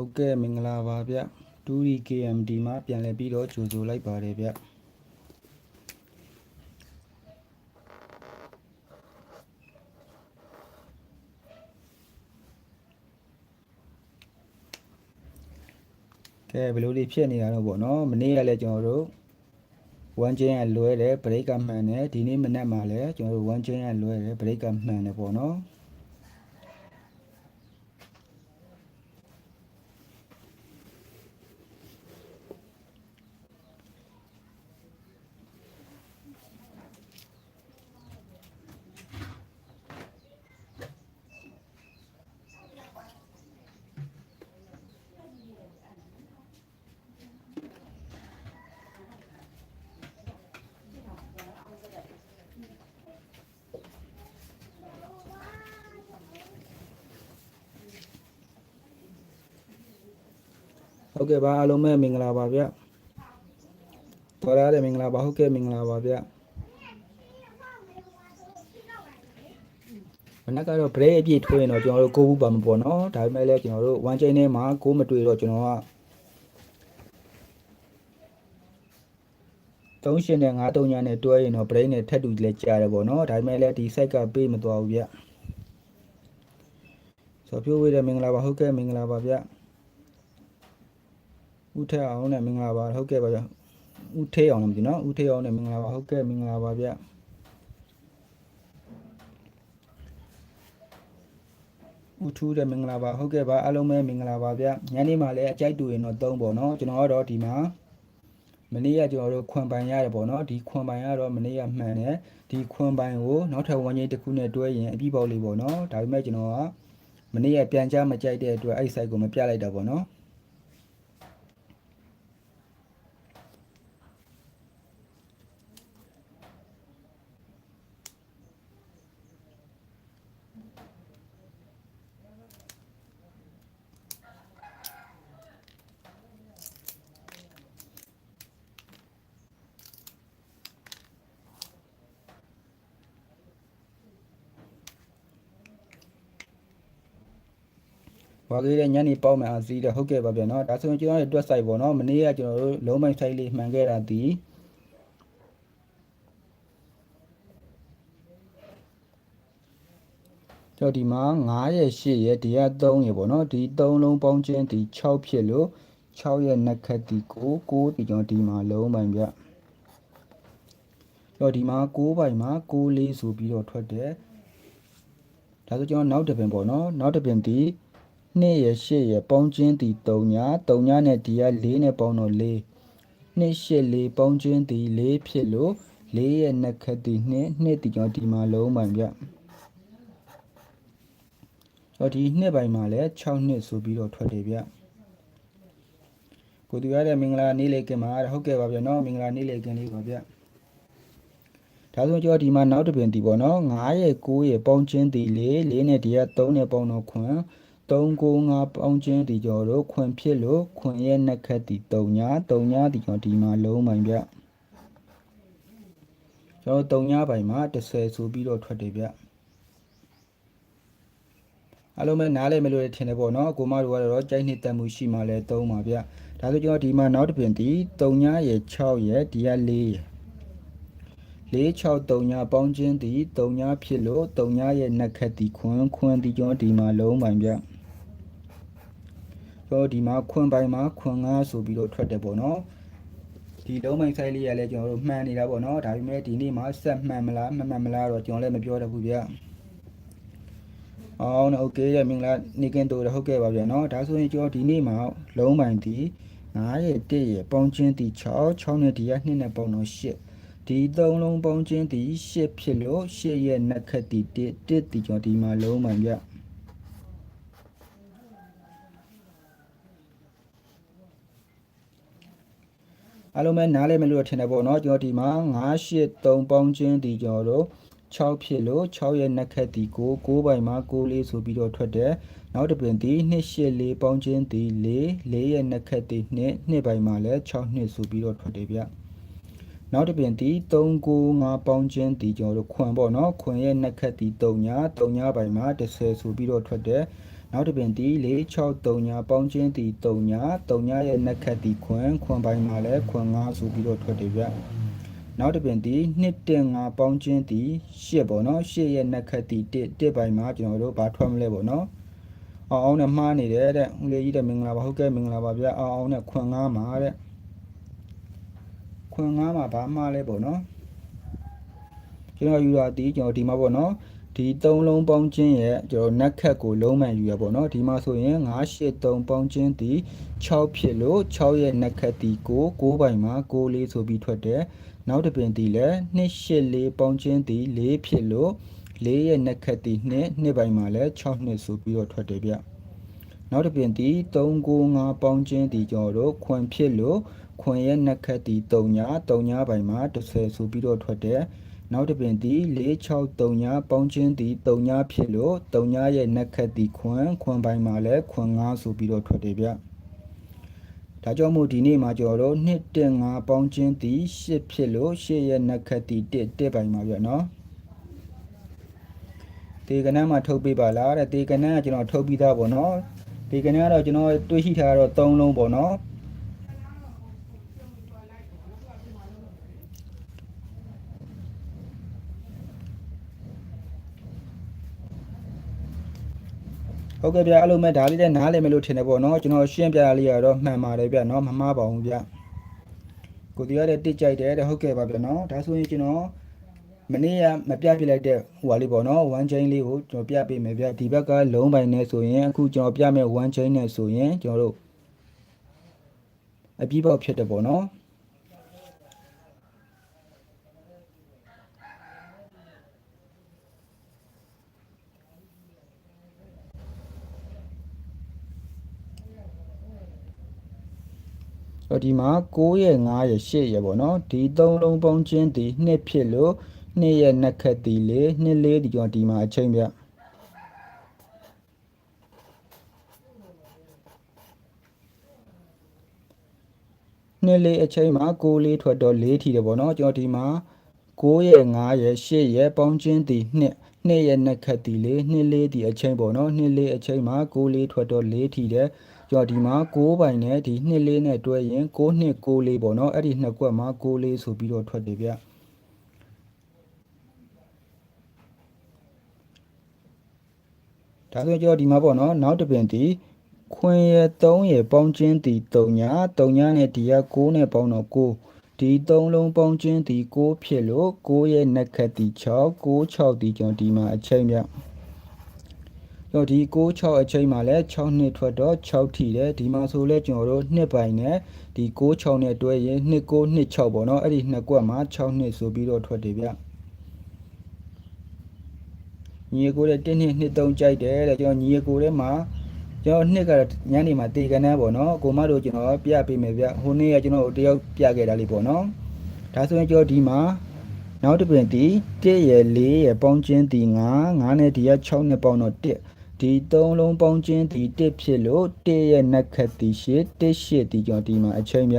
ဟုတ်ကဲ့မင်္ဂလာပါဗျ 2 D KMD မှာပြန်လည်ပြီးတော့ကြိုဆိုလိုက်ပါတယ်ဗျကဲဘယ်လိုလေးဖြစ်နေတာတော့ဗောနော်မနေ့ကလည်းကျွန်တော်တို့1 chain ကလွဲတယ် break ကမှန်တယ်ဒီနေ့မနက်မှာလည်းကျွန်တော်တို့1 chain ကလွဲတယ် break ကမှန်တယ်ဗောနော် ဟုတ်ကဲ့ပါအားလုံးပဲမင်္ဂလာပါဗျတော်ရတဲ့မင်္ဂလာပါဟုတ်ကဲ့မင်္ဂလာပါဗျမနက်ကတော့ break အပြည့်ထိုးရင်တော့ကျွန်တော်တို့ကိုဘူးပါမပေါ့နော်ဒါပေမဲ့လည်းကျွန်တော်တို့ one chain ထဲမှာကိုမတွေ့တော့ကျွန်တော်ကသုံးရှင်နဲ့၅တုံညာနဲ့တွဲရင်တော့ break နဲ့ထပ်တူလဲကြားတယ်ပေါ့နော်ဒါပေမဲ့လည်းဒီ site ကပေးမသွားဘူးဗျဆိုတော့ပြိုးဝေးတဲ့မင်္ဂလာပါဟုတ်ကဲ့မင်္ဂလာပါဗျ ဦးထက်အောင်နဲ့မင်္ဂလာပါဟုတ်ကဲ့ပါဗျဦးထေးအောင်လည်းမသိနော်ဦးထေးအောင်နဲ့မင်္ဂလာပါဟုတ်ကဲ့မင်္ဂလာပါဗျဦးထူးတဲ့မင်္ဂလာပါဟုတ်ကဲ့ပါအားလုံးပဲမင်္ဂလာပါဗျညနေမှလည်းအကြိုက်တူရင်တော့သုံးပေါ့နော်ကျွန်တော်ကတော့ဒီမှာမနေ့ကကျွန်တော်တို့ခွန်ပိုင်ရတယ်ပေါ့နော်ဒီခွန်ပိုင်ကတော့မနေ့ကမှန်တယ်ဒီခွန်ပိုင်ကိုနောက်ထပ်ဝန်ကြီးတစ်ခုနဲ့တွဲရင်အပြည့်ပေါက်လေးပေါ့နော်ဒါပေမဲ့ကျွန်တော်ကမနေ့ကပြန်ကြမကြိုက်တဲ့အတွက်အဲ့ site ကိုမပြလိုက်တာပေါ့နော် ဝါကြီးတဲ့ညနေပေါက်မှအစည်းတဲ့ဟုတ်ကဲ့ပါဗျာနော်ဒါဆိုရင်ကျွန်တော်တို့တွက်ဆိုင်ပေါ့နော်မနေ့ကကျွန်တော်တို့လုံးမိုက်ဆိုင်လေးမှန်ခဲ့တာဒီကျွန်တော်ဒီမှာ9ရဲ့8ရဲ့ဒီက3ရဲ့ပေါ့နော်ဒီ3လုံးပေါင်းချင်းဒီ6ဖြစ်လို့6ရဲ့နှစ်ခက်ဒီ9 9ဒီကျွန်တော်ဒီမှာလုံးပိုင်ဗျကျွန်တော်ဒီမှာ9ပိုင်မှာ9လေးဆိုပြီးတော့ထွက်တယ်ဒါဆိုကျွန်တော်နောက်တစ်ပင်ပေါ့နော်နောက်တစ်ပင်ဒီ 2ရ8ရပေါင်းချင်းတီ3ညာ3ညာနဲ့ဒီက4နဲ့ပေါင်းတော့4 2 8 4ပေါင်းချင်းတီ4ဖြစ်လို့4ရဲ့နှစ်ခက်တီ2 2တီကျွန်တော်ဒီမှာလုံးပိုင်ဗျဆိုတော့ဒီနှစ်ပိုင်မှာလည်း6နှစ်ဆိုပြီးတော့ထွက်တယ်ဗျကိုသူရတဲ့မင်္ဂလာနေ့လေးကင်မှာဟုတ်ကဲ့ပါဗျနော်မင်္ဂလာနေ့လေးကင်လေးပါဗျဒါဆိုကျွန်တော်ဒီမှာနောက်တစ်ပင်တီပေါ့နော်9ရဲ့9ရဲ့ပေါင်းချင်းတီ4 4နဲ့ဒီက3နဲ့ပေါင်းတော့ခွန်း 395ပေါင်းချင်းဒီကျော်တို့ခွင်ဖြစ်လို့ခွင်ရဲ့နှစ်ခက်ဒီ3ညာ3ညာဒီကျော်ဒီမှာလုံးပိုင်ဗျကျွန်တော်3ညာပိုင်မှာ30ဆိုပြီးတော့ထွက်တယ်ဗျအလုံးမဲ့နားလဲမလို့ထင်တယ်ပေါ့နော်ကိုမတို့ကတော့ကြိုက်နှစ်တက်မှုရှိမှလဲသုံးပါဗျဒါဆိုကျွန်တော်ဒီမှာနောက်တစ်ပင်ဒီ3ညာရဲ့6ရဲ့ဒီက4ရဲ့463ညာပေါင်းချင်းဒီ3ညာဖြစ်လို့3ညာရဲ့နှစ်ခက်ဒီခွန်းခွန်းဒီကျွန်တော်ဒီမှာလုံးပိုင်ဗျ တော့ဒီမှာခွန်ပိုင်မှာခွန်ငါဆိုပြီးတော့ထွက်တယ်ပေါ့နော်ဒီလုံးမိုင်ဆိုင်လေးရလဲကျွန်တော်တို့မှန်နေတာပေါ့နော်ဒါပေမဲ့ဒီနေ့မှာဆက်မှန်မလားမမှန်မလားတော့ကျွန်တော်လည်းမပြောတတ်ဘူးဗျအော်โอเคရမင်္ဂလာနေကင်းတို့ဟုတ်ကဲ့ပါဗျာနော်ဒါဆိုရင်ကျွန်တော်ဒီနေ့မှာလုံးပိုင်ဒီ9ရဲ့1ရဲ့ပေါင်းချင်းဒီ6 6နဲ့ဒီက2နဲ့ပေါင်းတော့8ဒီသုံးလုံးပေါင်းချင်းဒီ8ဖြစ်လို့8ရဲ့နှစ်ခက်ဒီ1 1ဒီကျွန်တော်ဒီမှာလုံးပိုင်ဗျ အားလုံးပဲနားလဲမလို့ထင်တယ်ပေါ့နော်ကျွန်တော်ဒီမှာ9 8 3ပေါင်းချင်းဒီကျွန်တော်တို့6ဖြစ်လို့6ရဲ့နှစ်ခက်ဒီ9 9ပိုင်မှာ9လေးဆိုပြီးတော့ထွက်တယ်နောက်တစ်ပင်ဒီ2 8 4ပေါင်းချင်းဒီ4 4ရဲ့နှစ်ခက်ဒီ2 2ပိုင်မှာလည်း6နှစ်ဆိုပြီးတော့ထွက်တယ်ဗျနောက်တစ်ပြင်ဒီ395ပေါင်းချင်းဒီကျွန်တော်တို့ခွန်ပေါ့နော်ခွန်ရဲ့နှစ်ခက်ဒီ3ညာ3ညာပိုင်မှာ10ဆိုပြီးတော့ထွက်တယ် နောက်တစ်ပင်ဒီ463ညာပေါင်းချင်းဒီ3ညာ3ညာရဲ့နှက်ခတ်ဒီခွန်ခွန်ပိုင်းမှာလည်းခွန်5ဆိုပြီးတော့ထွက်တယ်ဗျနောက်တစ်ပင်ဒီ1.5ပေါင်းချင်းဒီ8ပေါ့နော်8ရဲ့နှက်ခတ်ဒီ1 1ပိုင်းမှာကျွန်တော်တို့ဘာထွက်မလဲပေါ့နော်အောင်အောင်နဲ့မှားနေတယ်တဲ့ဦးလေးကြီးတဲ့မင်္ဂလာပါဟုတ်ကဲ့မင်္ဂလာပါဗျအောင်အောင်နဲ့ခွန်5မှာတဲ့ခွန်5မှာဘာမှားလဲပေါ့နော်ကျွန်တော်ယူတာဒီကျွန်တော်ဒီမှာပေါ့နော် ဒီသုံးလုံးပေါင်းချင်းရဲ့ကျွန်တော်နက်ခတ်ကိုလုံးမှန်ယူရပေါ့နော်ဒီမှာဆိုရင်983ပေါင်းချင်းဒီ6ဖြစ်လို့6ရဲ့နက်ခတ်ဒီကို9ပိုင်မှာ9လေးဆိုပြီးထွက်တယ်နောက်တစ်ပင်ဒီလည်း284ပေါင်းချင်းဒီ4ဖြစ်လို့4ရဲ့နက်ခတ်ဒီ2နှစ်ပိုင်မှာလည်း6နှစ်ဆိုပြီးတော့ထွက်တယ်ဗျနောက်တစ်ပင်ဒီ395ပေါင်းချင်းဒီကျွန်တော်တို့ခွန်ဖြစ်လို့ခွန်ရဲ့နက်ခတ်ဒီ3ညာ3ညာပိုင်မှာ30ဆိုပြီးတော့ထွက်တယ် နောက်တစ်ပင်ဒီ463ညာပေါင်းချင်းဒီ3ညာဖြစ်လို့3ညာရဲ့နက်ခတ်ဒီခွန်ခွန်ပိုင်းမှာလည်းခွန်5ဆိုပြီးတော့ထွက်တယ်ဗျဒါကြောင့်မို့ဒီနေ့မှာကျွန်တော်တို့2.5ပေါင်းချင်းဒီ8ဖြစ်လို့8ရဲ့နက်ခတ်ဒီ1 1ပိုင်းမှာဗျနော်တေကနန်းမှာထုတ်ပေးပါလားတဲ့တေကနန်းကကျွန်တော်ထုတ်ပြီးသားပေါ့နော်တေကနန်းကတော့ကျွန်တော်တွေးရှိထားတော့3လုံးပေါ့နော် ဟုတ်ကဲ့ဗျအဲ့လိုမဲ့ဒါလေးလည်းနားလည်မယ်လို့ထင်တယ်ပေါ့နော်ကျွန်တော်ရှင်းပြရလေးရတော့မှန်ပါတယ်ဗျနော်မမှားပါဘူးဗျကိုတီရတဲ့တစ်ကြိုက်တယ်တဲ့ဟုတ်ကဲ့ပါဗျနော်ဒါဆိုရင်ကျွန်တော်မနေ့ကမပြပြလိုက်တဲ့ဟိုဟာလေးပေါ့နော် one chain လေးကိုကျွန်တော်ပြပေးမယ်ဗျဒီဘက်ကလုံးပိုင်နဲ့ဆိုရင်အခုကျွန်တော်ပြမယ် one chain နဲ့ဆိုရင်ကျွန်တော်တို့အပြည့်ပေါက်ဖြစ်တယ်ပေါ့နော် တော့ဒီမှာ6ရဲ့9ရဲ့8ရဲ့ပေါ့နော်ဒီသုံးလုံးပေါင်းချင်းဒီ2ဖြစ်လို့2ရဲ့နှစ်ခက်ဒီလေ2လေးဒီကျွန်တော်ဒီမှာအချိန်ပြနှစ်လေးအချိန်မှာ6လေးထွက်တော့4ထီတယ်ပေါ့နော်ကျွန်တော်ဒီမှာ6ရဲ့9ရဲ့8ရဲ့ပေါင်းချင်းဒီ2နှစ်ရဲ့နှစ်ခက်ဒီလေ2လေးဒီအချိန်ပေါ့နော်2လေးအချိန်မှာ6လေးထွက်တော့4ထီတယ် ကျွန်တော်ဒီမှာ6ပိုင်နဲ့ဒီ2လေးနဲ့တွဲရင်6နှစ်6လေးပေါ့နော်အဲ့ဒီနှစ်ကွက်မှာ6လေးဆိုပြီးတော့ထွက်တယ်ဗျဒါဆိုကျွန်တော်ဒီမှာပေါ့နော်နောက်တစ်ပင်ဒီခွင်ရ3ရပေါင်းချင်းဒီ3ညာ3ညာနဲ့ဒီက6နဲ့ပေါင်းတော့6ဒီ3လုံးပေါင်းချင်းဒီ6ဖြစ်လို့6ရဲ့နက်ခတ်ဒီ6 6 6ဒီကျွန်တော်ဒီမှာအချိန်ပြ တော့ဒီ6 6အချိန်မှာလဲ6နှစ်ထွက်တော့6ထီတယ်ဒီမှာဆိုလဲကျွန်တော်တို့နှစ်ပိုင်နဲ့ဒီ6 6နဲ့တွဲရင်2 9 2 6ပေါ့နော်အဲ့ဒီနှစ်ကွက်မှာ6နှစ်ဆိုပြီးတော့ထွက်တယ်ဗျညီကိုတဲ့1နှစ်2 3ကြိုက်တယ်တဲ့ကျွန်တော်ညီကိုထဲမှာကျွန်တော်နှစ်ကညနေမှာတေကန်နဲ့ပေါ့နော်ကိုမတို့ကျွန်တော်ပြပေးမယ်ဗျဟိုနေ့ကကျွန်တော်တယောက်ပြခဲ့တာလေးပေါ့နော်ဒါဆိုရင်ကျွန်တော်ဒီမှာနောက်တစ်ပင်ဒီ1ရယ်4ရယ်ပေါင်းချင်းဒီ9 9နဲ့ဒီက6နဲ့ပေါင်းတော့1 ဒီ3လုံးပေါင်းချင်းဒီ1ဖြစ်လို့1ရဲ့နက်ခတ်ဒီ8 1 8ဒီကျွန်တော်ဒီမှာအချိန်မြ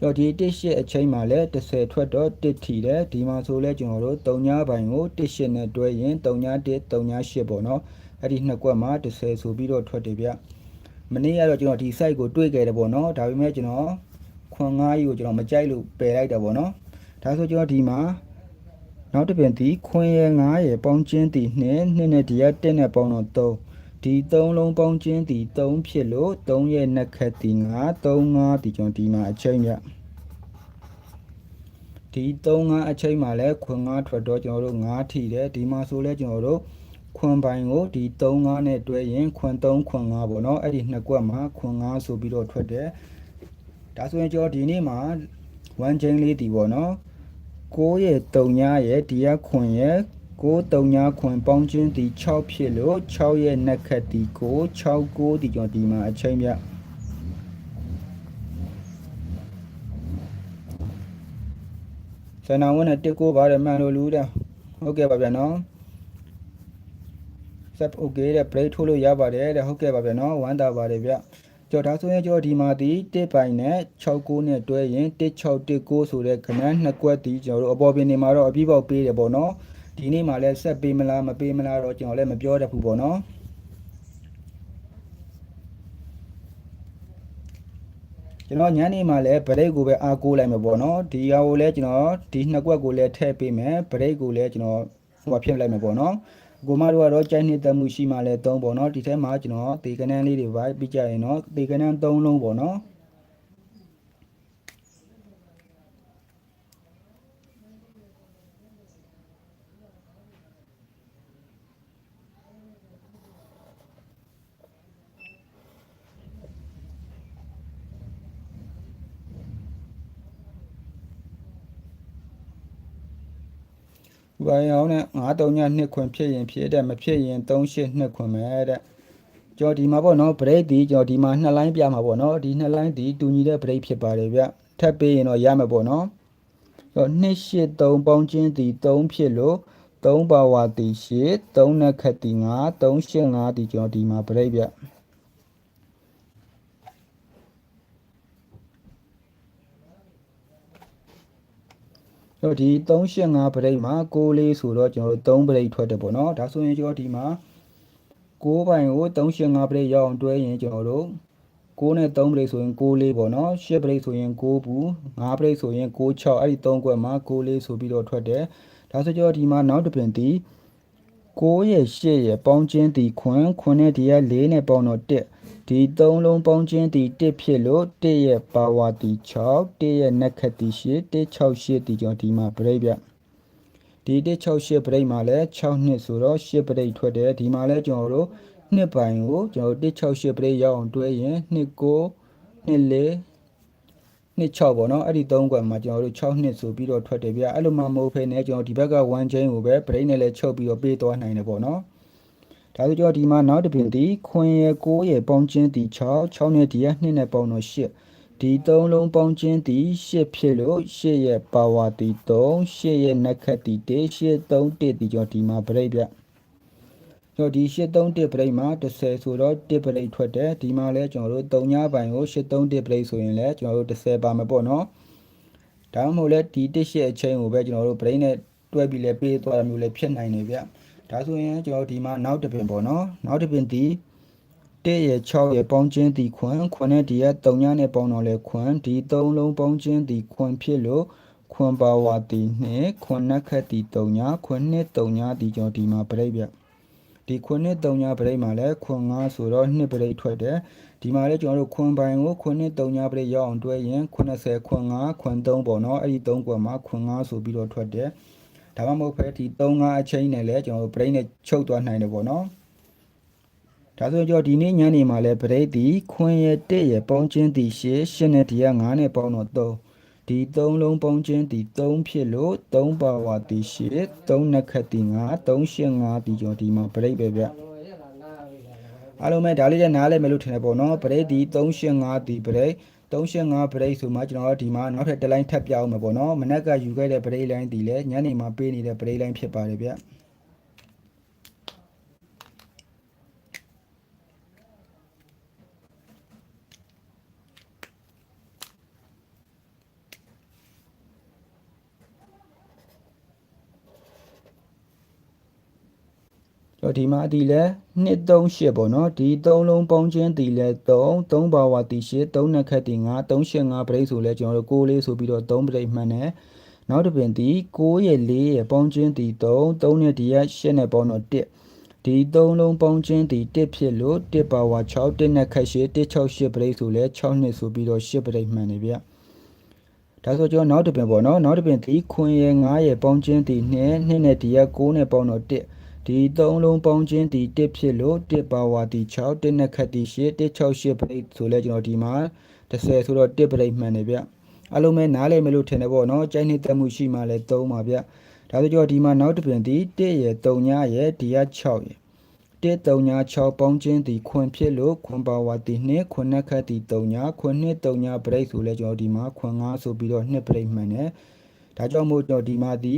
တော့ဒီ1 8အချိန်မှာလဲ30ထွက်တော့1ထီတယ်ဒီမှာဆိုလဲကျွန်တော်တို့3ညပိုင်းကို1 8နဲ့တွဲရင်3ည1 3ည8ပေါ့နော်အဲ့ဒီနှစ်ကွက်မှာ30ဆိုပြီးတော့ထွက်တယ်ဗျမနေ့ကတော့ကျွန်တော်ဒီ site ကိုတွေ့ခဲ့တယ်ပေါ့နော်ဒါပေမဲ့ကျွန်တော်ခွန်9ကြီးကိုကျွန်တော်မကြိုက်လို့ပယ်လိုက်တာပေါ့နော်ဒါဆိုကျွန်တော်ဒီမှာ နောက်တစ်ပြင်ဒီခွင်ရယ်9ရယ်ပေါင်းချင်းဒီ2နှစ်နဲ့ဒီက1နဲ့ပေါင်းတော့3ဒီ3လုံးပေါင်းချင်းဒီ3ဖြစ်လို့3ရဲ့နှစ်ခတ်ဒီ9 3 5ဒီကျွန်တော်ဒီမှာအချိန်ပြဒီ3 5အချိန်မှာလဲခွင်9ထွက်တော့ကျွန်တော်တို့9ထီတယ်ဒီမှာဆိုလဲကျွန်တော်တို့ခွန်ပိုင်းကိုဒီ3 5နဲ့တွဲရင်ခွန်3ခွန်5ပေါ့နော်အဲ့ဒီနှစ်ကွက်မှာခွန်5ဆိုပြီးတော့ထွက်တယ်ဒါဆိုရင်ကျွန်တော်ဒီနေ့မှာ1 chain လေးဒီပေါ့နော် 6ရဲ့3ညရဲ့ဒီရခွန်ရဲ့6 3ညခွန်ပေါင်းချင်းဒီ6ဖြစ်လို့6ရဲ့နက်ခတ်ဒီကို6 9ဒီကျွန်တော်ဒီမှာအချိန်ပြဆန္ဒဝန်နဲ့တစ်ကိုပါတယ်မှန်လို့လူတဲ့ဟုတ်ကဲ့ပါဗျာနော် set okay တဲ့ break ထိုးလို့ရပါတယ်တဲ့ဟုတ်ကဲ့ပါဗျာနော်ဝမ်းသာပါတယ်ဗျ ကြောဒါဆိုရင်ကြောဒီမှာဒီ1ပိုင်နဲ့69နဲ့တွဲရင်1619ဆိုတဲ့ခဏနှစ်ကွက်ဒီကျွန်တော်တို့အပေါ်ပြင်နေမှာတော့အပြည့်ပေါက်ပေးတယ်ပေါ့နော်ဒီနေ့မှလည်းဆက်ပေးမလားမပေးမလားတော့ကျွန်တော်လည်းမပြောတတ်ဘူးပေါ့နော်ကျွန်တော်ညနေမှာလည်းဗရိတ်ကိုပဲအားကိုးလိုက်မှာပေါ့နော်ဒီဟာကိုလည်းကျွန်တော်ဒီနှစ်ကွက်ကိုလည်းထည့်ပေးမယ်ဗရိတ်ကိုလည်းကျွန်တော်ဟိုဖြစ်လိုက်မှာပေါ့နော် ကိုမတို့ကတော့ကြိုက်နှစ်သက်မှုရှိမှလည်းသုံးပေါ့နော်ဒီထဲမှာကျွန်တော်တေကနန်းလေးတွေပါပြီးကြရင်တော့တေကနန်း၃လုံးပေါ့နော် ဝိုင်အောင်နဲ့9 3ည2ခွင်ဖြစ်ရင်ဖြစ်တဲ့မဖြစ်ရင်3 8 2ခွင်ပဲတဲ့ကျော်ဒီမှာပေါ့နော် break ဒီကျော်ဒီမှာနှစ်လိုင်းပြမှာပေါ့နော်ဒီနှစ်လိုင်းဒီတူညီတဲ့ break ဖြစ်ပါတယ်ဗျထပ်ပေးရင်တော့ရမှာပေါ့နော်ကျော်2 8 3ပေါင်းချင်းဒီ3ဖြစ်လို့3ပါဝါတီ8 3နက်ခတ်တီ9 3 8 5ဒီကျော်ဒီမှာ break ဗျ တော့ဒီ385ပရိတ်မှာ6လေးဆိုတော့ကျွန်တော်တို့3ပရိတ်ထွက်တယ်ပေါ့နော်ဒါဆိုရင်ကျွန်တော်ဒီမှာ6ပိုင်ကို385ပရိတ်ရအောင်တွဲရင်ကျွန်တော်တို့6နဲ့3ပရိတ်ဆိုရင်6လေးပေါ့နော်10ပရိတ်ဆိုရင်6ဘူး5ပရိတ်ဆိုရင်6 6အဲ့ဒီ3ခွက်မှာ6လေးဆိုပြီးတော့ထွက်တယ်ဒါဆိုကျွန်တော်ဒီမှာနောက်တစ်ပင်ဒီ 6ရဲ့8ရဲ့ပေါင်းချင်းဒီခွန်းခွန်းနဲ့ဒီက4နဲ့ပေါင်းတော့1ဒီ3လုံးပေါင်းချင်းဒီ1ဖြစ်လို့1ရဲ့ပါဝါဒီ6 1ရဲ့နက်ခတ်ဒီ8 168ဒီကြောင့်ဒီမှာပြိတ်ပြဒီ168ပြိတ်မှာလဲ6နှစ်ဆိုတော့8ပြိတ်ထွက်တယ်ဒီမှာလဲကျွန်တော်တို့နှစ်ပိုင်ကိုကျွန်တော်168ပြိတ်ရအောင်တွဲရင်2 9 2 4နှစ်6ပေါ့နော်အဲ့ဒီ3ကွက်မှာကျွန်တော်တို့6နှစ်ဆိုပြီးတော့ထွက်တယ်ဗျအဲ့လိုမှမဟုတ်ဖ ೇನೆ ကျွန်တော်ဒီဘက်က1 chain ကိုပဲ break နဲ့လည်းချုပ်ပြီးတော့ပေးသွားနိုင်တယ်ပေါ့နော်ဒါဆိုကျွန်တော်ဒီမှာနောက်တစ်ပြင်ဒီခွင်ရယ်6ရယ်ပေါင်းချင်းဒီ6 6နဲ့ဒီက2နဲ့ပေါင်းတော့8ဒီ3လုံးပေါင်းချင်းဒီ8ဖြစ်လို့8ရဲ့ပါဝါဒီ3 8ရဲ့နက်ခတ်ဒီ1 8 3 1ဒီကျွန်တော်ဒီမှာ break ဗျ ကျွန်တော်ဒီ831 break မှာ30ဆိုတော့1 break ထွက်တယ်ဒီမှာလဲကျွန်တော်တို့3ညပိုင်းကို831 break ဆိုရင်လဲကျွန်တော်တို့30ပါမယ်ပေါ့နော်ဒါမှမဟုတ်လဲဒီ1ရှစ်အချိန်ကိုပဲကျွန်တော်တို့ break နဲ့တွဲပြီးလဲပေးသွားတာမျိုးလဲဖြစ်နိုင်နေဗျဒါဆိုရင်ကျွန်တော်ဒီမှာနောက်တစ်ပင်ပေါ့နော်နောက်တစ်ပင်ဒီ1ရဲ့6ရဲ့ပေါင်းချင်းဒီခွန်ခွန်နဲ့ဒီက3ညနဲ့ပေါင်းတော့လဲခွန်ဒီ3လုံးပေါင်းချင်းဒီခွန်ဖြစ်လို့ခွန်ပါဝါတီနဲ့ခွန်နက်ခတ်ဒီ3ညခွန်နဲ့3ညဒီကျွန်တော်ဒီမှာပြိဗျ ဒီခွန်နဲ့3ညပြိမှာလဲခွန်9ဆိုတော့2ပြိထွက်တယ်ဒီမှာလဲကျွန်တော်တို့ခွန်ပိုင်ကိုခွန်နဲ့3ညပြိရောက်အောင်တွဲရင်80ခွန်9ခွန်3ပေါ့နော်အဲ့ဒီ3ကွက်မှာခွန်9ဆိုပြီးတော့ထွက်တယ်ဒါမှမဟုတ်ဖဲဒီ3 5အချိန်နဲ့လဲကျွန်တော်တို့ brain နဲ့ချုပ်သွားနိုင်တယ်ပေါ့နော်ဒါဆိုကြောဒီနေ့ညနေမှာလဲ break ဒီခွင်ရ1ရပေါင်းချင်းဒီရှရှင်းနဲ့ဒီက9နဲ့ပေါင်းတော့3 ဒီ3လုံးပေါင်းချင်းဒီ3ဖြစ်လို့3ပါဝါဒီရှ3နက်ခတ်ဒီ9 385ဒီကျော်ဒီမှာ break ပဲဗျအားလုံးပဲဒါလေးလည်းနားလဲမယ်လို့ထင်တယ်ပေါ့နော် break ဒီ385ဒီ break 385 break ဆိုမှကျွန်တော်ဒီမှာနောက်ထပ်တစ်လိုင်းထပ်ပြအောင်မယ်ပေါ့နော်မနက်ကယူခဲ့တဲ့ break line ဒီလဲညနေမှာပေးနေတဲ့ break line ဖြစ်ပါတယ်ဗျ တော့ဒီမှာဒီလဲ238ပေါ့နော်ဒီ3လုံးပေါင်းချင်းဒီလဲ3 3ပါဝါတီ8 3နက်ခတ်ဒီ9 385 break ဆိုလဲကျွန်တော်တို့6လေးဆိုပြီးတော့3 break မှန်တယ်နောက်တစ်ပင်ဒီ6ရဲ့4ရဲ့ပေါင်းချင်းဒီ3 3နဲ့ဒီက8နဲ့ပေါင်းတော့1ဒီ3လုံးပေါင်းချင်းဒီ1ဖြစ်လို့1ပါဝါ6 1နဲ့ခတ်8 168 break ဆိုလဲ6နှစ်ဆိုပြီးတော့8 break မှန်နေဗျဒါဆိုကျွန်တော်နောက်တစ်ပင်ပေါ့နော်နောက်တစ်ပင်ဒီခွင်ရဲ့9ရဲ့ပေါင်းချင်းဒီ2 2နဲ့ဒီက6နဲ့ပေါင်းတော့1 ဒီ3လုံးပေါင်းချင်းဒီ1ဖြစ်လို့1ပါဝါဒီ6 1နဲ့ခတ်ဒီ8 168 break ဆိုလဲကျွန်တော်ဒီမှာ30ဆိုတော့1 break မှန်နေဗျအလုံးမဲ့နားလဲမလို့ထင်တယ်ပေါ့နော်ကြိုက်နေတက်မှုရှိမှလဲ3ပါဗျဒါဆိုကျွန်တော်ဒီမှာနောက်တစ်ပြင်ဒီ1ရယ်3ညရယ်ဒီက6ရယ်1 3ည6ပေါင်းချင်းဒီခွန်ဖြစ်လို့ခွန်ပါဝါဒီ2ခွန်နဲ့ခတ်ဒီ3ညခွန်2 3ည break ဆိုလဲကျွန်တော်ဒီမှာခွန်5ဆိုပြီးတော့2 break မှန်တယ်ဒါကြောင့်မို့ကျွန်တော်ဒီမှာဒီ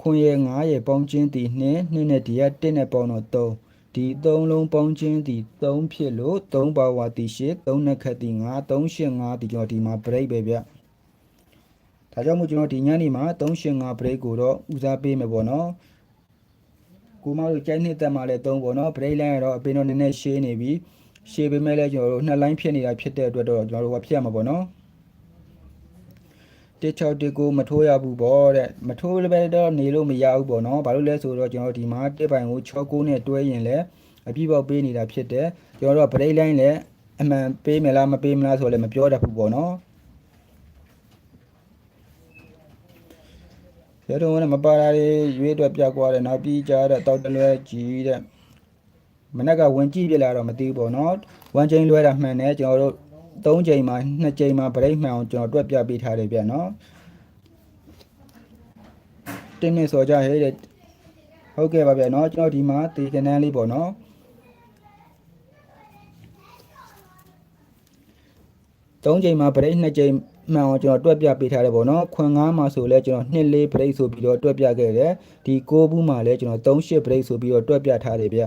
ခွန်ရယ်9ရယ်ပေါင်းချင်းဒီ2 2နဲ့ဒီက1နဲ့ပေါင်းတော့3ဒီ3လုံးပေါင်းချင်းဒီ3ဖြစ်လို့3ပါဝါဒီ8 3နဲ့ခတ်ဒီ9 385ဒီကျွန်တော်ဒီမှာ break ပဲဗျဒါကြောင့်မို့ကျွန်တော်ဒီညနေမှာ385 break ကိုတော့ဦးစားပေးမယ်ပေါ့နော်ကိုမတို့ကြိုက်နှစ်သက်မှလည်း3ပေါ့နော် break line ကတော့အပင်တော့နည်းနည်းရှင်းနေပြီရှင်းပေမဲ့လည်းကျွန်တော်တို့နှစ် line ဖြစ်နေတာဖြစ်တဲ့အတွက်တော့ကျွန်တော်တို့ကဖြစ်ရမှာပေါ့နော် 1619မထိုးရဘူးပေါ့တဲ့မထိုးလည်းပဲတော့နေလို့မရဘူးပေါ့နော်ဘာလို့လဲဆိုတော့ကျွန်တော်ဒီမှာတစ်ပိုင်ကို69နဲ့တွဲရင်လည်းအပြည့်ပေါက်ပေးနေတာဖြစ်တယ်ကျွန်တော်တို့က break line လည်းအမှန်ပေးမလားမပေးမလားဆိုတော့လည်းမပြောတတ်ဘူးပေါ့နော်ရတော့လည်းမပါတာတွေရွေးတော့ပြကွာတယ်နောက်ပြီးကြတဲ့တောက်တလွဲကြီးတဲ့မနေ့ကဝင်ကြည့်ပြလာတော့မသိဘူးပေါ့နော်ဝမ်ချိန်လွဲတာမှန်တယ်ကျွန်တော်တို့ 3ချိန်မှာ2ချိန်မှာ break မှန်အောင်ကျွန်တော်တွက်ပြပေးထားတယ်ဗျနော်တင်းနေဆိုကြဟဲ့တဲ့ဟုတ်ကဲ့ပါဗျနော်ကျွန်တော်ဒီမှာတေကနန်းလေးပေါ့နော်3ချိန်မှာ break 2ချိန်မှန်အောင်ကျွန်တော်တွက်ပြပေးထားတယ်ပေါ့နော်ခွန်9မှာဆိုလဲကျွန်တော်2 4 break ဆိုပြီးတော့တွက်ပြခဲ့တယ်ဒီ6ဘူးမှာလဲကျွန်တော်3 8 break ဆိုပြီးတော့တွက်ပြထားတယ်ဗျ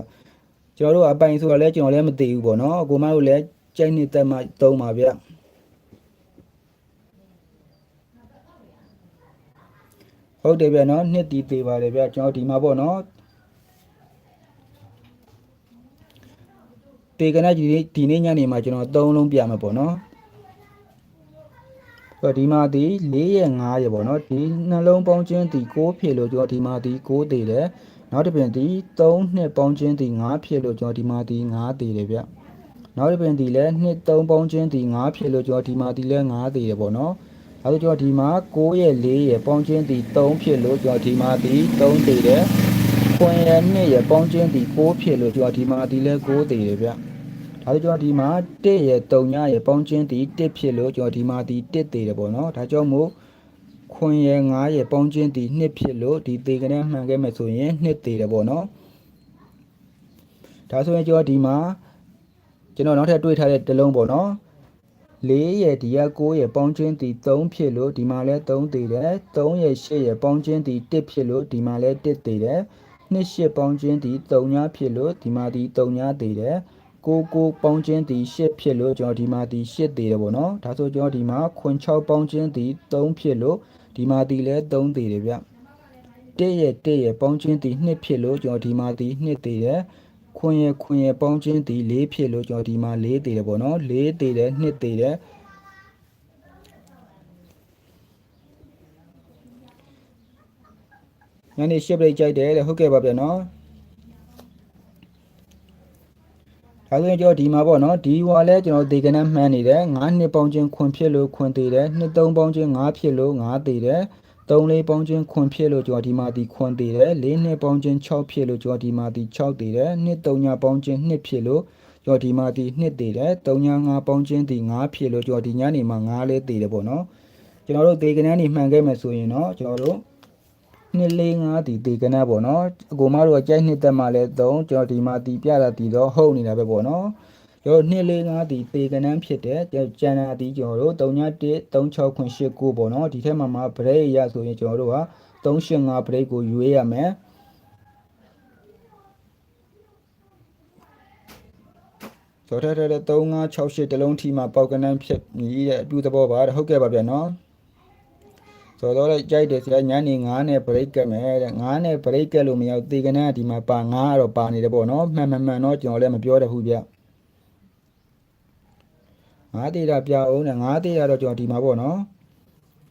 ကျွန်တော်တို့အပိုင်ဆိုတော့လဲကျွန်တော်လည်းမသိဘူးပေါ့နော်အကိုမတို့လည်း ကြိုက်နေတက်မှ3ပါဗျဟုတ်တယ်ဗျနော်နှစ်တီသေးပါတယ်ဗျကျွန်တော်ဒီမှာပေါ့နော်တေကနကြီးဒီနေ့ညနေမှာကျွန်တော်3လုံးပြမှာပေါ့နော်တော့ဒီမှာဒီ4ရဲ့5ရဲ့ပေါ့နော်ဒီနှလုံးပေါင်းခြင်းဒီ6ဖြစ်လို့ကျွန်တော်ဒီမှာဒီ6တည်တယ်နောက်တစ်ပြင်ဒီ3နှစ်ပေါင်းခြင်းဒီ5ဖြစ်လို့ကျွန်တော်ဒီမှာဒီ5တည်တယ်ဗျ နောက်တစ်ပြင်ဒီလဲနှစ်3ပေါင်းခြင်းဒီ5ဖြစ်လို့ကျွန်တော်ဒီမှာဒီလဲ5တည်တယ်ပေါ့နော်အဲဒါကျွန်တော်ဒီမှာ6ရဲ့4ရဲ့ပေါင်းခြင်းဒီ3ဖြစ်လို့ကျွန်တော်ဒီမှာဒီ3တည်တယ်ခွန်ရဲ့2ရဲ့ပေါင်းခြင်းဒီ6ဖြစ်လို့ကျွန်တော်ဒီမှာဒီလဲ6တည်တယ်ဗျဒါကြောင့်ဒီမှာ1ရဲ့3ညရဲ့ပေါင်းချင်းဒီ1ဖြစ်လို့ကျွန်တော်ဒီမှာဒီ1သေးတယ်ပေါ့နော်ဒါကြောင့်မို့ခွန်ရဲ့9ရဲ့ပေါင်းချင်းဒီ2ဖြစ်လို့ဒီသေးကနေမှန်ခဲ့မယ်ဆိုရင်2သေးတယ်ပေါ့နော်ဒါဆိုရင်ကျွန်တော်ဒီမှာ ကျွန်တော်နောက်ထပ်တွေ့ထားတဲ့တစ်လုံးပေါ့နော်4ရဲ့ဒီက9ရဲ့ပေါင်းချင်းဒီ3ဖြစ်လို့ဒီမှာလဲ3သေးတယ်3ရဲ့8ရဲ့ပေါင်းချင်းဒီ1ဖြစ်လို့ဒီမှာလဲ1သေးတယ်2 8ပေါင်းချင်းဒီ3ညဖြစ်လို့ဒီမှာဒီ3ညသေးတယ်ကိုကိုပေါင်းချင်းဒီ8ဖြစ်လို့ကျွန်တော်ဒီမှာဒီ8သေးတယ်ပေါ့နော်ဒါဆိုကျွန်တော်ဒီမှာခွန်6ပေါင်းချင်းဒီ3ဖြစ်လို့ဒီမှာဒီလဲ3သေးတယ်ဗျ1ရဲ့1ရဲ့ပေါင်းချင်းဒီ2ဖြစ်လို့ကျွန်တော်ဒီမှာဒီ2သေးတယ် ခွန်ရဲ့ခွန်ရဲ့ပေါင်းချင်းဒီ4ဖြစ်လို့ကျွန်တော်ဒီမှာ4သေးတယ်ပေါ့နော်4သေးတယ်2သေးတယ်ညနေရှစ်ပြိတ်ကြိုက်တယ်တဲ့ဟုတ်ကဲ့ပါဗျာနော်ဒါဆိုရင်ကျွန်တော်ဒီမှာပေါ့နော်ဒီဟွာလဲကျွန်တော်ဒေကနမှန်းနေတယ်9နှစ်ပေါင်းချင်းခွန်ဖြစ်လို့ခွန်သေးတယ်နှစ်3ပေါင်းချင်း9ဖြစ်လို့9သေးတယ် 3လေးပေါင်းချင်းခွန်ဖြစ်လို့ကျွန်တော်ဒီမှာဒီခွန်သေးတယ်4နှစ်ပေါင်းချင်း6ဖြစ်လို့ကျွန်တော်ဒီမှာဒီ6သေးတယ်နှစ်3ညပေါင်းချင်း2ဖြစ်လို့ကျွန်တော်ဒီမှာဒီ2သေးတယ်3ည5ပေါင်းချင်းဒီ9ဖြစ်လို့ကျွန်တော်ဒီညနေမှာ9လေးသေးတယ်ပေါ့နော်ကျွန်တော်တို့ဒေကနနေမှန်ခဲ့မယ်ဆိုရင်တော့ကျွန်တော်တို့နှစ်လေးငါးဒီတေကနပေါ့နော်အကိုမတို့ကကြိုက်နှစ်သက်မှလည်းသုံးကျွန်တော်ဒီမှာတီပြတာတီတော့ဟုတ်နေတာပဲပေါ့နော် ကျွန်တော်နှစ်လေးငါးဒီတေကနန်းဖြစ်တဲ့ကျန်တာဒီကျွန်တော်တို့391 36ခွန်89ပေါ့နော်ဒီထက်မှမှဗရိတ်ရဆိုရင်ကျွန်တော်တို့က385ဗရိတ်ကိုယူရမယ်ကျော်ထက်တဲ့3568တလုံးထိမှပေါက်ကနန်းဖြစ်ပြီးတဲ့အတူသဘောပါဟုတ်ကဲ့ပါဗျာနော်ဆိုတော့လည်းကြိုက်တယ်ဆရာညနေ9နဲ့ break ကတ်မယ်တဲ့9နဲ့ break ကတ်လို့မရဘူးတေကနန်းကဒီမှာပါ9ကတော့ပါနေတယ်ပေါ့နော်မှန်မှန်မှန်တော့ကျွန်တော်လည်းမပြောတတ်ဘူးဗျ 9တေတာပြအောင်နဲ့9တေတာတော့ကျွန်တော်ဒီမှာပေါ့နော်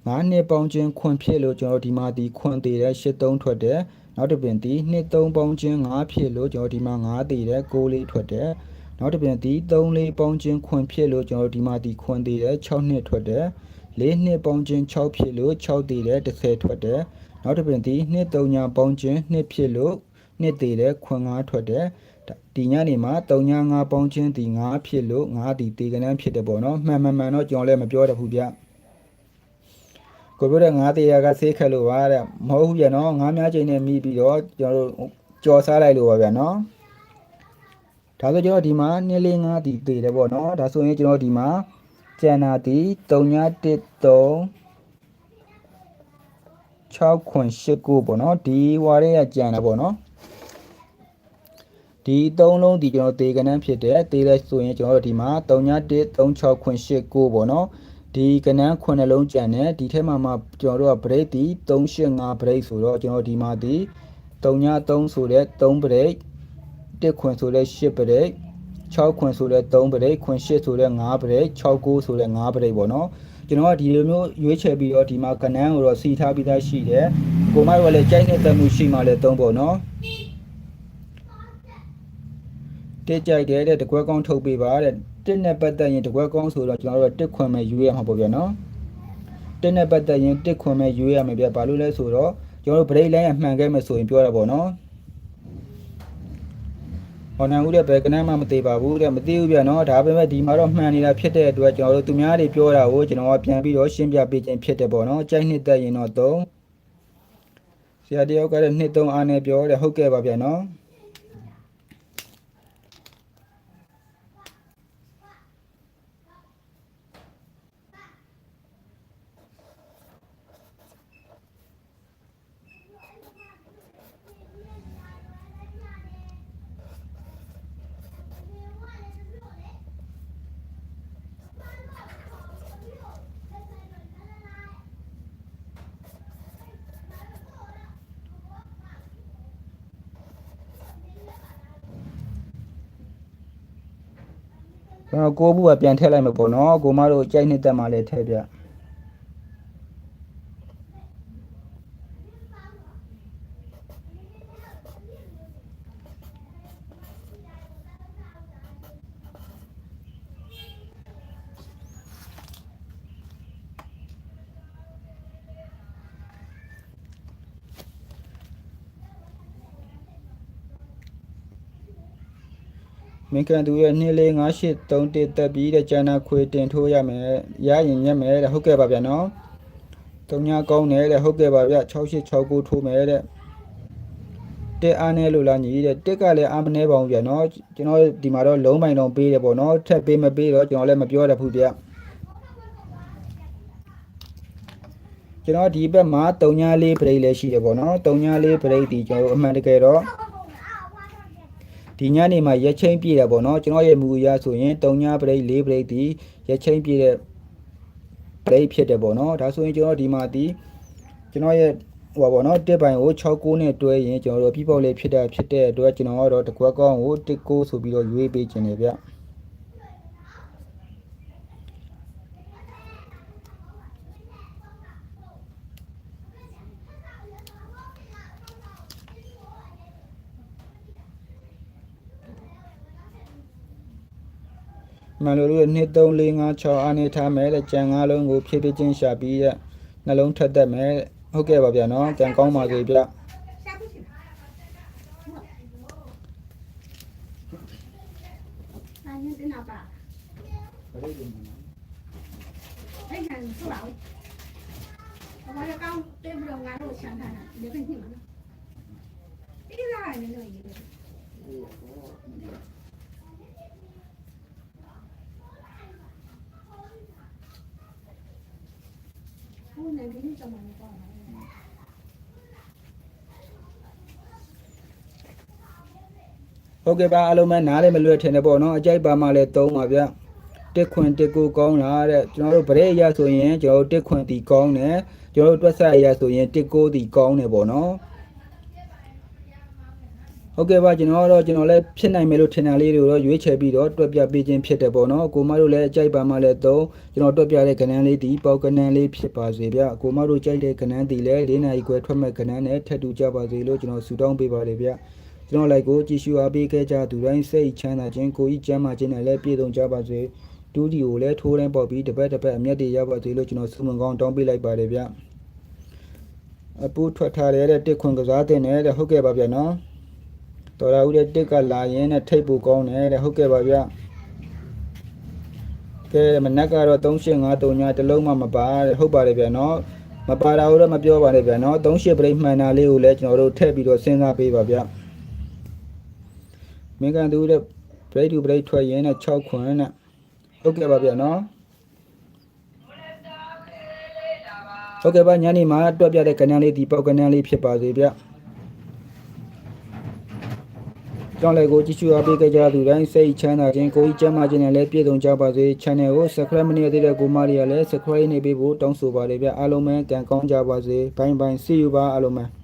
9နှစ်ပေါင်းချင်းခွန်ဖြစ်လို့ကျွန်တော်ဒီမှာဒီခွန်တေတဲ့83ထွက်တယ်နောက်တစ်ပင်ဒီနှစ်3ပေါင်းချင်း9ဖြစ်လို့ကျွန်တော်ဒီမှာ9တေတဲ့6လေးထွက်တယ်နောက်တစ်ပင်ဒီ3လေးပေါင်းချင်းခွန်ဖြစ်လို့ကျွန်တော်ဒီမှာဒီခွန်တေတဲ့6နှစ်ထွက်တယ်၄နှစ်ပေါင်းချင်း6ဖြစ်လို့6တည်တဲ့30ထွက်တယ်နောက်တစ်ပင်ဒီနှစ်3ညာပေါင်းချင်း2ဖြစ်လို့2တည်တဲ့ခွန်5ထွက်တယ် ဒီညနေမှာ3ညာ5ပေါင်းချင်းဒီ5ဖြစ်လို့5ဒီတေကနန်းဖြစ်တယ်ပေါ့နော်မှန်မှန်မှန်တော့ကျွန်တော်လည်းမပြောတတ်ဘူးဗျကိုပြောတဲ့9တရားကဆေးခက်လို့ပါတဲ့မဟုတ်ဘူးဗျနော်9များချိန်နဲ့မိပြီးတော့ကျွန်တော်တို့ကြော်စားလိုက်လို့ပါဗျနော်ဒါဆိုကျွန်တော်ဒီမှာ2 4 5ဒီတေတယ်ပေါ့နော်ဒါဆိုရင်ကျွန်တော်ဒီမှာကျန်တာဒီ3913 6ခွန်8ကိုပေါ့နော်ဒီဝါရဲကကျန်တာပေါ့နော် ဒီသုံးလုံးဒီကျွန်တော်တေကနန်းဖြစ်တယ်တေးလဲဆိုရင်ကျွန်တော်တို့ဒီမှာ3913 6ခွန်8ကိုပေါ့နော်ဒီကနန်း9လုံးကျန်တယ်ဒီထဲမှာမှကျွန်တော်တို့က break ဒီ385 break ဆိုတော့ကျွန်တော်ဒီမှာဒီ33ဆိုတဲ့3 break 1ခွန်ဆိုတဲ့8 break 6ခွန်ဆိုလဲ3ပရိတ်ခွန်8ဆိုလဲ5ပရိတ်6 9ဆိုလဲ5ပရိတ်ပေါ့နော်ကျွန်တော်ကဒီလိုမျိုးရွေးချယ်ပြီးတော့ဒီမှာကနန်းကိုတော့စီထားပြီးသားရှိတယ်ကိုမတို့ကလည်းကြိုက်နေတဲ့မှုရှိမှလည်းသုံးဖို့နော် တက်ကြိုက်တယ်တဲ့တကွက်ကောင်းထုတ်ပေးပါတဲ့တက်နဲ့ပတ်သက်ရင်တကွက်ကောင်းဆိုတော့ကျွန်တော်တို့ကတက်ခွန်မဲ့ရွေးရမှာပေါ့ဗျာနော်တက်နဲ့ပတ်သက်ရင်တက်ခွန်မဲ့ရွေးရမှာဗျဘာလို့လဲဆိုတော့ကျွန်တော်တို့ break line အမှန်ခဲ့မယ်ဆိုရင်ပြောတာပေါ့နော်ဟောနန်ဦးတဲ့ဘယ်ကနန်းမှမသေးပါဘူးတဲ့မသေးဘူးဗျာနော်ဒါပေမဲ့ဒီမှာတော့မှန်နေတာဖြစ်တဲ့အတွက်ကျွန်တော်တို့သူများတွေပြောတာကိုကျွန်တော်ကပြန်ပြီးတော့ရှင်းပြပေးခြင်းဖြစ်တယ်ပေါ့နော်ကြိုက်နှစ်သက်ရင်တော့သုံးဆရာတယောက်ကလည်းနှစ်သုံးအားနဲ့ပြောတယ်ဟုတ်ကဲ့ပါဗျာနော် ကျွန်တော်ကိုဘူးကပြန်ထည့်လိုက်မှာပေါ့နော်ကိုမတို့ကြိုက်နှစ်သက်မှလည်းထည့်ပြ င်္ဂန်သူရဲ့2 4 5 8 3 1တက်ပြီးတဲ့ကျန်တာခွေတင်ထိုးရမယ်ရရင်ညက်မယ်တဲ့ဟုတ်ကဲ့ပါဗျာနော်တုံညာကောင်းတယ်တဲ့ဟုတ်ကဲ့ပါဗျာ6869ထိုးမယ်တဲ့တက်အားနေလို့လားညီတဲ့တက်ကလည်းအားမနေပါဘူးဗျာနော်ကျွန်တော်ဒီမှာတော့လုံးပိုင်တော့ပေးတယ်ပေါ့နော်ထက်ပေးမပေးတော့ကျွန်တော်လည်းမပြောတတ်ဘူးဗျာကျွန်တော်ဒီဘက်မှာတုံညာလေးပရိတ်လည်းရှိတယ်ပေါ့နော်တုံညာလေးပရိတ်ဒီကျွန်တော်အမှန်တကယ်တော့ ဒီညနေမှာရက်ချင်းပြည့်တယ်ပေါ့နော်ကျွန်တော်ရဲ့မူအရဆိုရင်3ညပရိတ်4ပရိတ်ဒီရက်ချင်းပြည့်တဲ့ပရိတ်ဖြစ်တယ်ပေါ့နော်ဒါဆိုရင်ကျွန်တော်ဒီမှာဒီကျွန်တော်ရဲ့ဟိုပါပေါ့နော်တစ်ပိုင်ကို69နဲ့တွဲရင်ကျွန်တော်တို့ပြပောက်လေးဖြစ်တာဖြစ်တဲ့အတွက်ကျွန်တော်ကတော့တကွက်ကောင်းကို19ဆိုပြီးတော့ရွေးပေးခြင်းတယ်ဗျ မှန်လို့လို့2 3 4 5 6အားနေထားမယ်တဲ့ကြံ၅လုံးကိုဖြည့်ဖြည့်ချင်းရှာပြီးတဲ့နှလုံးထက်သက်မယ်တဲ့ဟုတ်ကဲ့ပါဗျာနော်ကြံကောင်းပါစေဗျ ဟုတ်ကဲ့ပါအားလုံးပဲနားလည်းမလွတ်ထင်တယ်ပေါ့နော်အကြိုက်ပါမှလည်းသုံးပါဗျတစ်ခွင်တစ်ကိုကောင်းတာတဲ့ကျွန်တော်တို့ဗရဲအရာဆိုရင်ကျွန်တော်တို့တစ်ခွင်တီကောင်းတယ်ကျွန်တော်တို့တွက်ဆက်အရာဆိုရင်တစ်ကိုတီကောင်းတယ်ပေါ့နော်ဟုတ်ကဲ့ပါကျွန်တော်ကတော့ကျွန်တော်လည်းဖြစ်နိုင်မယ်လို့ထင်တာလေးတွေကိုတော့ရွေးချယ်ပြီးတော့တွက်ပြပေးခြင်းဖြစ်တယ်ပေါ့နော်ကိုမတို့လည်းအကြိုက်ပါမှလည်းသုံးကျွန်တော်တွက်ပြတဲ့ကဏ္ဍလေးဒီပေါက်ကဏ္ဍလေးဖြစ်ပါစေဗျကိုမတို့ကြိုက်တဲ့ကဏ္ဍဒီလည်း၄နာရီခွဲထွက်မဲ့ကဏ္ဍနဲ့ထပ်တူကြပါစေလို့ကျွန်တော်ဆုတောင်းပေးပါတယ်ဗျ ကျွန်တော်လိုက်ကိုကြည့်ရှုအားပေးခဲ့ကြသူတိုင်းစိတ်ချမ်းသာခြင်းကိုယ်ဤကျမ်းမာခြင်းနဲ့လည်းပြည့်စုံကြပါစေဒူးဒီကိုလည်းထိုးတိုင်းပေါက်ပြီးတစ်ပတ်တစ်ပတ်အမျက်တွေရပါစေလို့ကျွန်တော်ဆုမွန်ကောင်းတောင်းပေးလိုက်ပါတယ်ဗျအပူထွက်ထားတဲ့တစ်ခွန်ကစားတဲ့နဲ့တဲ့ဟုတ်ကဲ့ပါဗျနော်တော်ရာဦးတဲ့တစ်ကလာရင်နဲ့ထိတ်ပူကောင်းတယ်တဲ့ဟုတ်ကဲ့ပါဗျကဲမနက်ကတော့3853ညတစ်လုံးမှမပါတဲ့ဟုတ်ပါတယ်ဗျနော်မပါတာတော့မပြောပါနဲ့ဗျနော်38ပြိမှန်တာလေးကိုလည်းကျွန်တော်တို့ထည့်ပြီးတော့စဉ်းစားပေးပါဗျ မင်္ဂန်သူတဲ့ break to break ထွက်ရင်းနဲ့6ခွန်းနဲ့ဟုတ်ကဲ့ပါဗျာနော်ဟုတ်ကဲ့ပါညနေမှာတွက်ပြတဲ့ကဏ္ဍလေးဒီပေါက်ကဏ္ဍလေးဖြစ်ပါစေဗျကြောင်းလေကိုကြည့်ရှုအားပေးကြသူတိုင်းစိတ်ချမ်းသာခြင်းကိုယ်ကြီးကျမ်းမာခြင်းနဲ့လည်းပြည့်စုံကြပါစေ channel ကို subscribe မနေသေးတဲ့ကိုမရီကလည်း subscribe နေပေးဖို့တောင်းဆိုပါတယ်ဗျအားလုံးပဲကံကောင်းကြပါစေဘိုင်ဘိုင် see you ပါအားလုံးပဲ